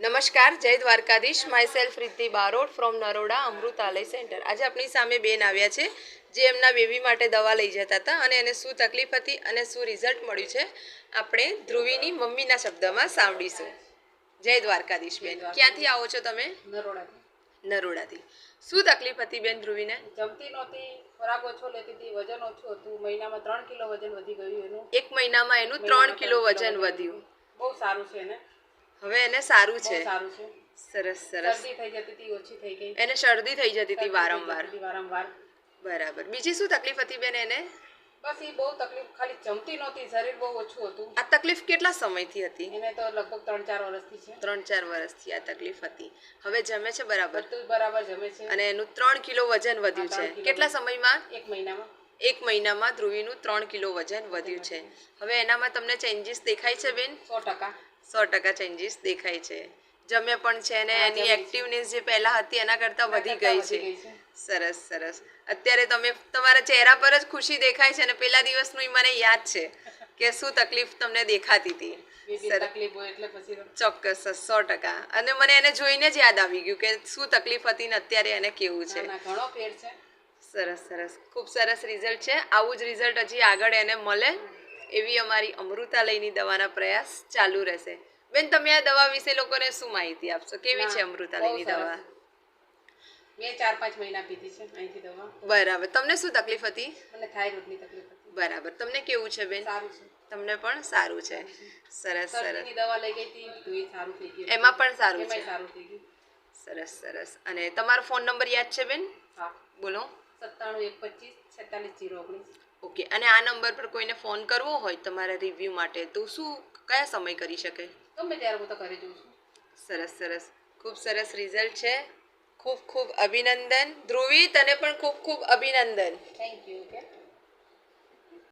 નમસ્કાર જય Dwarkadhish. Myself Riddhi Barot from Naroda Amrutalay centre આજે આપણી સામે બેન આવ્યા છે જે એમના બેબી માટે દવા લઈ જતા હતા અને એને શું તકલીફ હતી અને શું રિઝલ્ટ મળ્યું છે આપણે ધ્રુવીની મમ્મીના શબ્દમાં સાંભળીશું. જય દ્વારકાધીશ બેન. ક્યાંથી આવો છો તમે? નરોડાથી. નરોડાથી. શું તકલીફ હતી બેન ધ્રુવીને? જમતી નહોતી ખોરાક ઓછો લેતી હતી વજન ઓછું હતું. મહિનામાં ત્રણ કિલો વજન વધી ગયું એનું. એક મહિનામાં એનું ત્રણ કિલો વજન વધ્યું. બહુ સારું છે એને. હવે એને સારું છે. સારું છે. સરસ સરસ. શરદી થઈ જતી હતી ઓછી થઈ ગઈ. એને શરદી થઈ જતી હતી વારંવાર. વારંવાર. બરાબર. બીજી શું તકલીફ હતી બેન એને? બસ એ બહુ તકલીફ ખાલી જમતી નહોતી શરીર બહુ ઓછું હતું. આ તકલીફ કેટલા સમયથી હતી? એને તો લગભગ ત્રણ ચાર વર્ષથી છે. ત્રણ ચાર વર્ષથી આ તકલીફ હતી. હવે જમે છે બરાબર? બધું બરાબર જમે છે. અને એનું ત્રણ કિલો વજન વધ્યું છે. કેટલા સમયમાં? એક મહિનામાં. એક મહિનામાં ધ્રુવીનું ત્રણ કિલો વજન વધ્યું છે. હવે એનામાં તમને ચેન્જીસ દેખાય છે બેન? સો ટકા. સો ટકા ચેન્જીસ દેખાય છે. જમે પણ છે ને એની એક્ટિવનેસ જે પહેલા હતી એના કરતાં વધી ગઈ છે. સરસ સરસ. અત્યારે તમે તમારા ચહેરા પર જ ખુશી દેખાય છે અને પેલા દિવસનું મને યાદ છે કે શું તકલીફ તમને દેખાતી હતી. ચોક્કસ સો ટકા. અને મને એને જોઈને જ યાદ આવી ગયું કે શું તકલીફ હતી ને અત્યારે એને કેવું છે. ના ના ઘણો ફેર છે. સરસ સરસ. ખૂબ સરસ રિઝલ્ટ છે. આવું જ રિઝલ્ટ હજી આગળ એને મળે. એવી અમારી અમૃતાલયની દવાના પ્રયાસ ચાલુ રહેશે. બેન તમે આ દવા વિશે લોકોને શું માહિતી આપશો? કેવી છે અમૃતાલયની દવા? મેં ચાર પાંચ મહિના પીધી છે અહીંથી દવા. બરાબર. તમને શું તકલીફ હતી? મને થાઇરોઇડની તકલીફ હતી. બરાબર. તમને કેવું છે બેન? સારું છે. તમને પણ સારું છે. સરસ સરસ. દવા લઈ ગઈ હતી તો એ સારું થઈ ગયું. એમાં પણ સારું છે. સારું થઈ ગયું. સરસ સરસ. અને તમારો ફોન નંબર યાદ છે બેન? હા. બોલો. સત્તાણું એક પચીસ છેતાલીસ જીરો ઓગણીસ. ઓકે અને આ નંબર પર કોઈને ફોન કરવો હોય તમારા રિવ્યૂ માટે તો શું કયા સમય કરી શકે? ગમે ત્યારે હું તો કરી દઉં છું. સરસ સરસ. ખૂબ સરસ રિઝલ્ટ છે. ખૂબ ખૂબ અભિનંદન. ધ્રુવી તને પણ ખૂબ ખૂબ અભિનંદન. Thank you